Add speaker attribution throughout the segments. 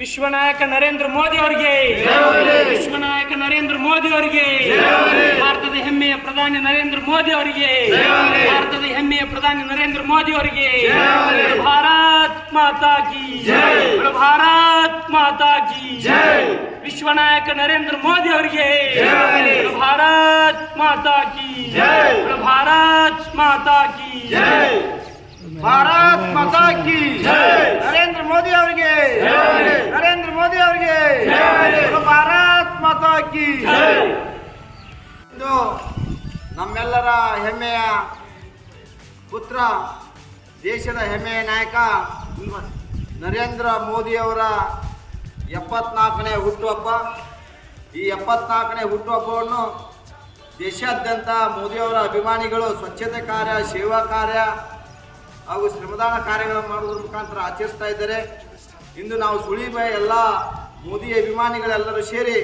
Speaker 1: ವಿಶ್ವನಾಯಕ ನರೇಂದ್ರ ಮೋದಿ ಅವರಿಗೆ. ವಿಶ್ವನಾಯಕ ನರೇಂದ್ರ ಮೋದಿ ಅವರಿಗೆ. ಭಾರತದ ಹೆಮ್ಮೆಯ ಪ್ರಧಾನಿ ನರೇಂದ್ರ ಮೋದಿ ಅವರಿಗೆ. ಭಾರತದ ಹೆಮ್ಮೆಯ ಪ್ರಧಾನಿ ನರೇಂದ್ರ ಮೋದಿ ಅವರಿಗೆ. ಭಾರತ್ ಮಾತಾ ಕಿ ಭಾರತ್ ಮಾತಾ ಕಿ ವಿಶ್ವನಾಯಕ ನರೇಂದ್ರ ಮೋದಿ ಅವರಿಗೆ. ಭಾರತ್ ಮಾತಾ ಕಿ ಭಾರತ್ ಮಾತಾ ಕಿ
Speaker 2: ಭಾರತ್ ಮಾತಾ ಕಿ ನರೇಂದ್ರ ಮೋದಿ ಅವರಿಗೆ ನರೇಂದ್ರ ಮೋದಿ ಅವರಿಗೆ ಭಾರತ್ ಮಾತಾ ಕಿ ಇಂದು ನಮ್ಮೆಲ್ಲರ ಹೆಮ್ಮೆಯ ಪುತ್ರ, ದೇಶದ ಹೆಮ್ಮೆಯ ನಾಯಕ ನರೇಂದ್ರ ಮೋದಿಯವರ ಎಪ್ಪತ್ನಾಲ್ಕನೇ ಹುಟ್ಟುಹಬ್ಬ. ಈ ಎಪ್ಪತ್ನಾಲ್ಕನೇ ಹುಟ್ಟುಹಬ್ಬವನ್ನು ದೇಶಾದ್ಯಂತ ಮೋದಿಯವರ ಅಭಿಮಾನಿಗಳು, ಸ್ವಚ್ಛತೆ ಕಾರ್ಯ, ಸೇವಾ ಕಾರ್ಯ ಹಾಗೂ ಶ್ರಮದಾನ ಕಾರ್ಯಗಳನ್ನು ಮಾಡುವುದರ ಮುಖಾಂತರ ಆಚರಿಸ್ತಾ ಇದ್ದಾರೆ. ಇಂದು ನಾವು ಸುಳಿಬ ಎಲ್ಲ ಮೋದಿ ಅಭಿಮಾನಿಗಳೆಲ್ಲರೂ ಸೇರಿ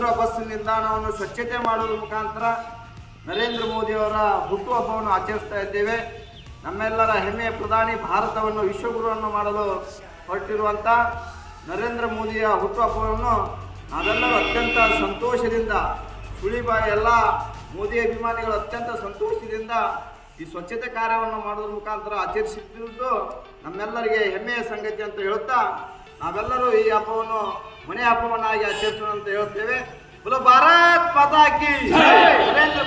Speaker 2: ನಮ್ಮೂರ ಬಸ್ ನಿಲ್ದಾಣವನ್ನು ಸ್ವಚ್ಛತೆ ಮಾಡುವ ಮುಖಾಂತರ ನರೇಂದ್ರ ಮೋದಿಯವರ ಹುಟ್ಟುಹಬ್ಬವನ್ನು ಆಚರಿಸ್ತಾ ಇದ್ದೇವೆ. ನಮ್ಮೆಲ್ಲರ ಹೆಮ್ಮೆಯ ಪ್ರಧಾನಿ ಭಾರತವನ್ನು ವಿಶ್ವಗುರುವನ್ನು ಮಾಡಲು ಹೊರಟಿರುವಂಥ ನರೇಂದ್ರ ಮೋದಿಯ ಹುಟ್ಟುಹಬ್ಬವನ್ನು ನಾವೆಲ್ಲರೂ ಅತ್ಯಂತ ಸಂತೋಷದಿಂದ ಸುಳಿಬ ಎಲ್ಲ ಮೋದಿ ಅಭಿಮಾನಿಗಳು ಅತ್ಯಂತ ಸಂತೋಷದಿಂದ ಈ ಸ್ವಚ್ಛತೆ ಕಾರ್ಯವನ್ನು ಮಾಡೋದ್ರ ಮುಖಾಂತರ ಆಚರಿಸುತ್ತಿರುವುದು ನಮ್ಮೆಲ್ಲರಿಗೆ ಹೆಮ್ಮೆಯ ಸಂಗತಿ ಅಂತ ಹೇಳುತ್ತಾ ನಾವೆಲ್ಲರೂ ಈ ಹಬ್ಬವನ್ನು ಮನೆ ಹಬ್ಬವನ್ನಾಗಿ ಆಚರಿಸೋಣ ಅಂತ ಹೇಳ್ತೇವೆ. ಭಾರತ್ ಮಾತಾ ಕಿ ನರೇಂದ್ರ